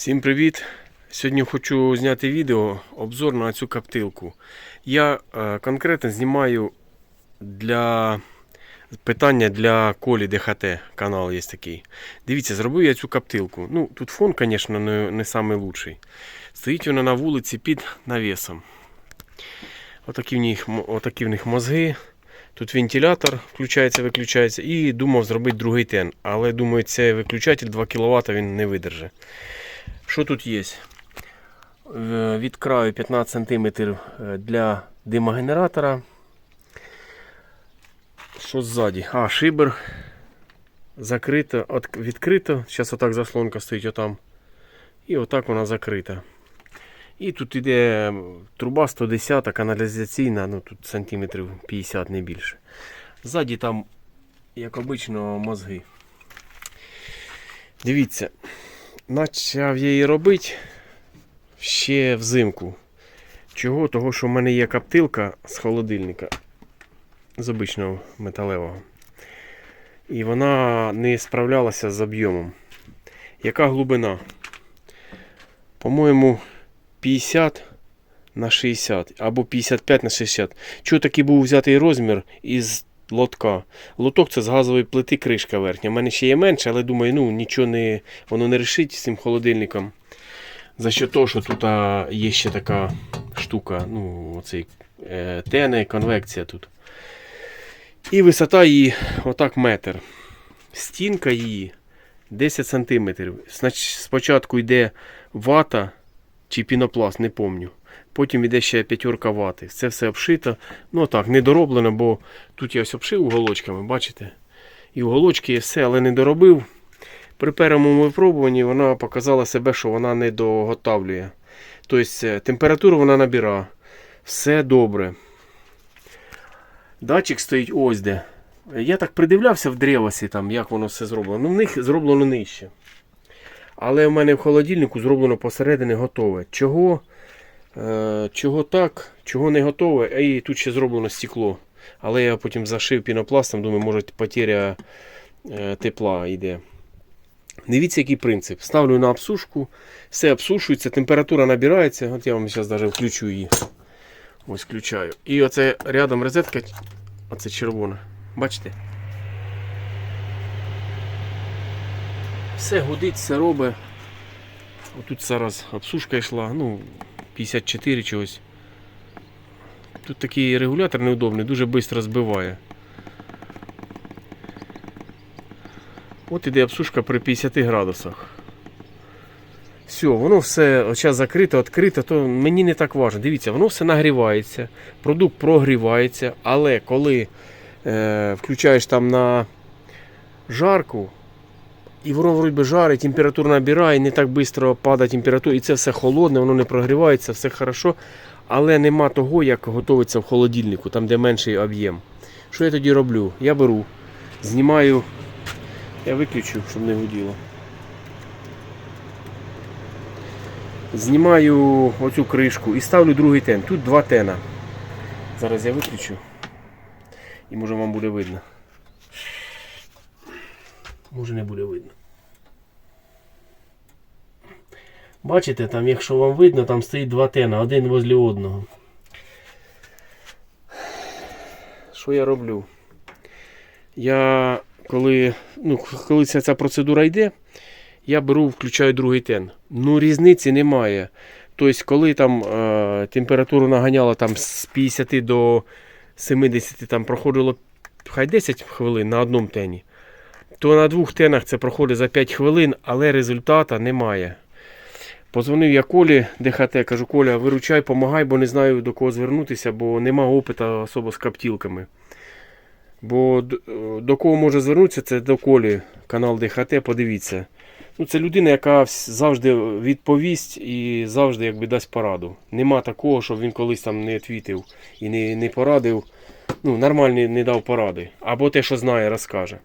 Всім привіт! Сьогодні хочу зняти відео обзор на цю коптилку. Я е, конкретно знімаю для питання для Колі ДХТ. Канал є такий. Дивіться, зробив я цю коптилку. Ну, тут фон, звісно, не, не найкращий. Стоїть вона на вулиці під навісом. Отакі в них, отакі в них мозги. Тут вентилятор включається, виключається. І думав зробити другий тен. Але думаю, цей виключатель 2 кВт він не видержить. Що тут є? Е, Від краю 15 см для димогенератора. Що ззаді? А, шибер. Закрито, от, відкрито. Зараз отак заслонка стоїть отам. І отак вона закрита. І тут іде труба 110 каналізаційна, ну тут сантиметрів 50 не більше. Ззаді там, як обично, мозги. Дивіться, почав я її робити ще взимку. Чого? Того, що в мене є коптилка з холодильника з обичного металевого. І вона не справлялася з об'ємом. Яка глибина? По-моєму, 50 на 60 або 55 на 60. Чого такий був взятий розмір із лотка? Лоток це з газової плити кришка верхня. У мене ще є менше, але думаю, ну нічого не воно не рішить з цим холодильником. За що того, що тут є ще така штука, ну, оцей е, тени, конвекція тут. І висота її отак метр. Стінка її 10 см. Спочатку йде вата чи пінопласт, не помню. Потім йде ще п'ятерка вати. Це все обшито. Ну так, не дороблено, бо тут я ось обшив уголочками, бачите? І уголочки, і все, але не доробив. При першому випробуванні вона показала себе, що вона не доготавлює. Тобто е, температуру вона набирає. Все добре. Датчик стоїть ось де. Я так придивлявся в древосі, там, як воно все зроблено. Ну, в них зроблено нижче. Але в мене в холодильнику зроблено посередині готове. Чого? Е, чого так, чого не готове, і тут ще зроблено стекло. Але я потім зашив пінопластом, думаю, може потеря е, тепла йде. Дивіться, який принцип. Ставлю на обсушку, все обсушується, температура набирається. От я вам зараз навіть включу її. Ось включаю. І оце рядом розетка, оце червона. Бачите? Все гудить, все робить. Отут зараз обсушка йшла, ну, 54 чогось. Тут такий регулятор неудобний, дуже швидко збиває. От іде обсушка при 50 градусах. Все, воно все зараз закрито, відкрито, то мені не так важливо. Дивіться, воно все нагрівається, продукт прогрівається, але коли е, включаєш там на жарку, і воно вроді жарить, температура набирає, не так швидко падає температура, і це все холодне, воно не прогрівається, все хорошо. Але нема того, як готується в холодильнику, там де менший об'єм. Що я тоді роблю? Я беру, знімаю, я виключу, щоб не гуділо. Знімаю оцю кришку і ставлю другий тен. Тут два тена. Зараз я виключу. І може вам буде видно. Може не буде видно. Бачите, там, якщо вам видно, там стоїть два тена, один возле одного. Що я роблю? Я коли, ну, коли ця, ця процедура йде, я беру, включаю другий тен. Ну, різниці немає. Тобто, коли там е, температуру наганяла там, з 50 до 70 там проходило хай 10 хвилин на одному тені, то на двох тенах це проходить за 5 хвилин, але результата немає. Позвонив я Колі ДХТ, кажу, Коля, виручай, помагай, бо не знаю до кого звернутися, бо нема опиту особо з коптілками. Бо до кого може звернутися, це до Колі, канал ДХТ, подивіться. Ну, це людина, яка завжди відповість і завжди якби дасть пораду. Нема такого, щоб він колись там не відвітив і не, не порадив. Ну, нормально не дав поради. Або те, що знає, розкаже.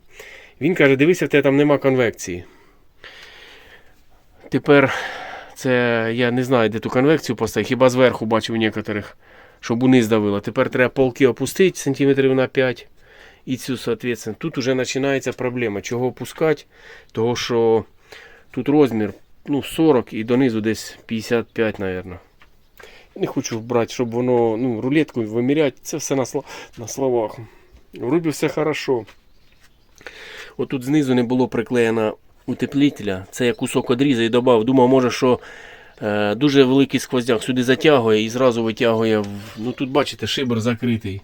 Він каже, дивися, в тебе там нема конвекції. Тепер це я не знаю, де ту конвекцію поставити, хіба зверху бачив у некоторих, щоб униз давило. Тепер треба полки опустити сантиметрів на 5. І цю, соответственно, тут вже починається проблема. Чого опускати? Того, що тут розмір ну, 40 і донизу десь 55, мабуть. Не хочу брати, щоб воно ну, рулетку виміряти. Це все на, на словах. Вроді все хорошо. Отут знизу не було приклеєно утеплителя. Це я кусок одрізав і додав. Думав, може, що е, дуже великий сквозняк сюди затягує і зразу витягує. В... Ну тут бачите, шибер закритий.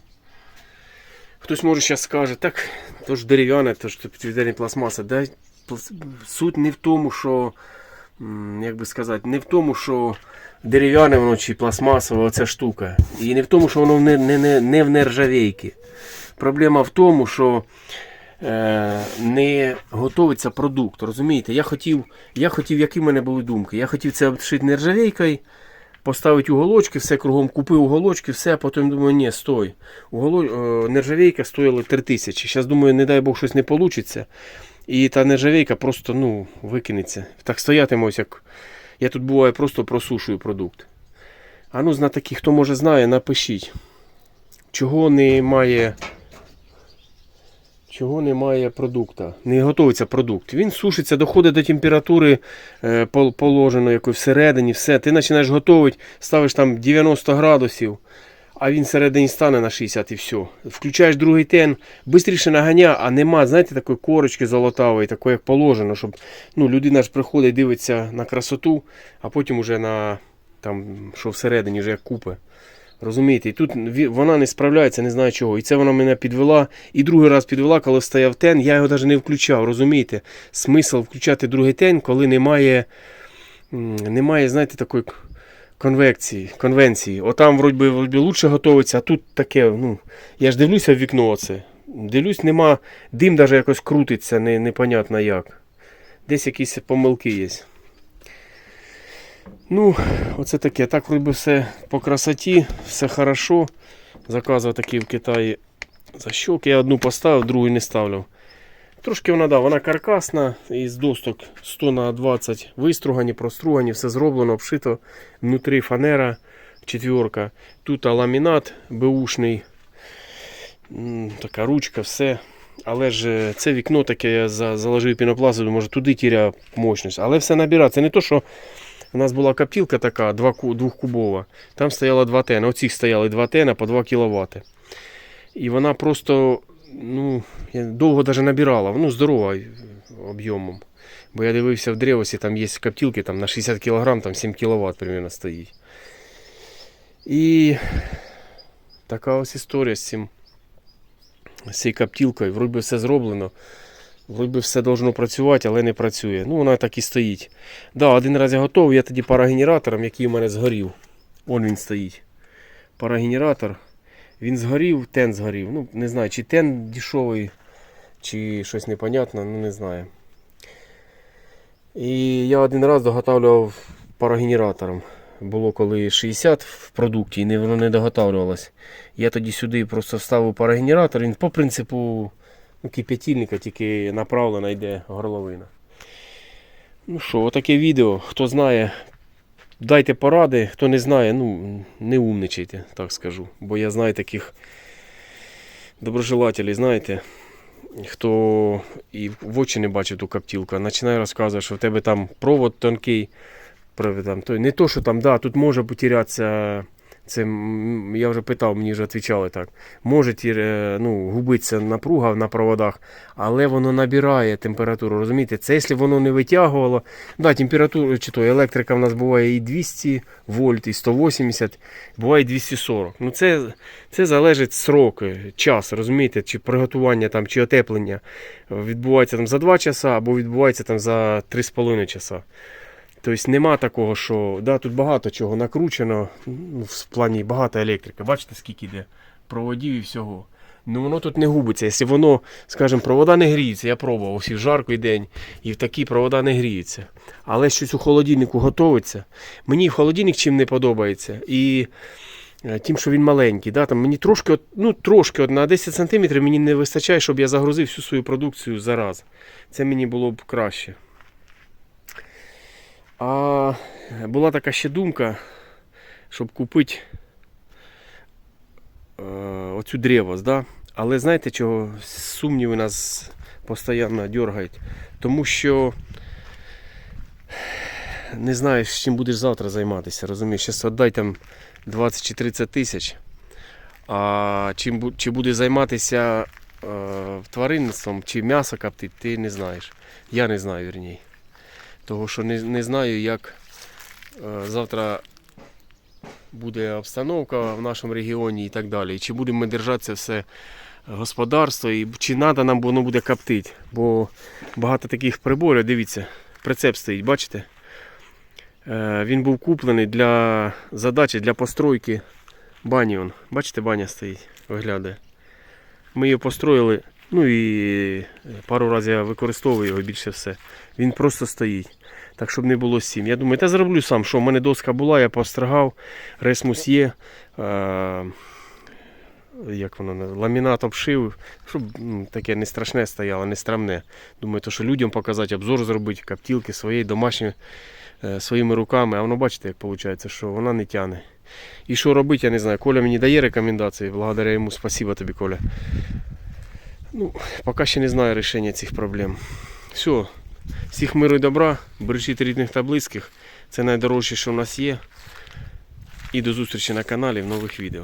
Хтось може зараз скаже, так, то ж дерев'яне, то ж підвідерні пластмаси. Да, суть не в тому, що, як би сказати, не в тому, що дерев'яне воно чи пластмасове оця штука. І не в тому, що воно не, не, не, не в нержавейки. Проблема в тому, що не готується продукт. Розумієте? Я хотів, я хотів, які в мене були думки. Я хотів це обшити нержавейкою, поставити уголочки, все кругом купив уголочки, все, а потім думаю, ні, стой. Уголо... е, Нержавейка стоїла 3 тисячі. Зараз думаю, не дай Бог щось не вийде. І та нержавейка просто ну, викинеться. Так стоятиме ось як. Я тут буває просто просушую продукт. А ну, знатоки, хто може знає, напишіть. Чого немає. Чого немає продукту? Не готується продукт. Він сушиться, доходить до температури е, пол- положеної якої всередині, все. Ти починаєш готувати, ставиш там 90 градусів, а він всередині стане на 60 і все. Включаєш другий тен, швидше наганя, а нема, знаєте, такої корочки золотавої, такої, як положено, щоб ну, людина ж приходить, дивиться на красоту, а потім уже на там, що всередині, вже як купи. Розумієте, і тут вона не справляється, не знаю чого. І це вона мене підвела. І другий раз підвела, коли стояв тен, я його навіть не включав. Розумієте? Смисл включати другий тен, коли немає, немає знаєте, такої конвекції, конвенції. Отам вроді вроді лучше готується, а тут таке, ну, я ж дивлюся в вікно оце. Дивлюсь, нема, дим навіть якось крутиться, не, непонятно як. Десь якісь помилки є. Ну, оце таке. Так вроді все по красоті, все хорошо. Заказував такі в Китаї защолки. Я одну поставив, другу не ставлю. Трошки вона, да, вона каркасна, із досток 100 на 20 вистругані, простругані, все зроблено, обшито. Внутрі фанера четверка. Тут ламінат беушний. Така ручка, все. Але ж е, це вікно таке я заложив пінопласту, може туди тіря мощність. Але все набирає. Це не то, що у нас була коптілка така, двохкубова. Там стояло 2 тена. Оцих стояли 2 тена по 2 кВт. І вона просто ну, я довго навіть набирала. Ну, здорова об'ємом. Бо я дивився в древосі, там є коптілки там, на 60 кг, там 7 кВт примерно стоїть. І така ось історія з цим. З цією коптілкою. Вроді все зроблено. Вроді все должно працювати, але не працює. Ну, вона так і стоїть. Да, один раз я готовий, я тоді парогенератором, який у мене згорів. Вон він стоїть. Парогенератор. Він згорів, тен згорів. Ну, не знаю, чи тен дешевий, чи щось непонятне, ну не знаю. І я один раз доготавлював парогенератором. Було коли 60 в продукті, і воно не доготавлювалось. Я тоді сюди просто вставив парогенератор, він по принципу кип'ятильника, тільки направлена йде горловина. Ну що, отаке відео. Хто знає, дайте поради. Хто не знає, ну не умничайте, так скажу. Бо я знаю таких доброжелателів, знаєте, хто і в очі не бачить ту коптілку, починає розказувати, що в тебе там провод тонкий. Там, не то, що там, да, тут може потерятися. Це я вже питав, мені вже відповідали так. Може тір- ну, губитися напруга на проводах, але воно набирає температуру. Розумієте? Це якщо воно не витягувало. Да, температура, чи то електрика в нас буває і 200 вольт, і 180, буває і 240. Ну це, це залежить срок, е, час, розумієте, чи приготування там, чи отеплення відбувається там за 2 часа або відбувається там за 3,5 часа. Тобто нема такого, що да, тут багато чого накручено, ну, в плані багато електрики. Бачите, скільки йде проводів і всього. Ну воно тут не губиться. Якщо воно, скажімо, провода не гріються, я пробував ось і в жаркий день, і в такі провода не гріються. Але щось у холодильнику готується. Мені холодильник чим не подобається. І е, тим, що він маленький. Да, там мені трошки, ну, трошки на 10 см мені не вистачає, щоб я загрузив всю свою продукцію зараз. Це мені було б краще. А була така ще думка, щоб купити е, оцю древос, да? але знаєте, чого сумніви нас постійно дергають? Тому що не знаю, з чим будеш завтра займатися. Розумієш, зараз віддай там 20 чи 30 тисяч. А чим, чи буде займатися е, тваринництвом, чи м'ясо коптить, ти не знаєш. Я не знаю, вірні. Того, що не, не знаю, як е, завтра буде обстановка в нашому регіоні і так далі. Чи будемо ми держатися все господарство, і чи треба нам воно буде коптити. Бо багато таких приборів, дивіться, прицеп стоїть, бачите? Е, Він був куплений для задачі, для постройки бані. Бачите, баня стоїть, виглядає. Ми її построїли, ну і пару разів я використовую його більше все. Він просто стоїть. Так, щоб не було сім. Я думаю, та зроблю сам, що в мене доска була, я постригав, ресмус є. Е, як воно ламінат обшив, щоб ну, таке не страшне стояло, не страмне. Думаю, то що людям показати, обзор зробити, каптілки своєї домашні, е, своїми руками. А воно бачите, як виходить, що вона не тяне. І що робити, я не знаю. Коля мені дає рекомендації, благодаря йому спасибо тобі, Коля. Ну, поки ще не знаю рішення цих проблем. Все. Всіх миру і добра, бережіть рідних та близьких. Це найдорожче, що в нас є. І до зустрічі на каналі в нових відео.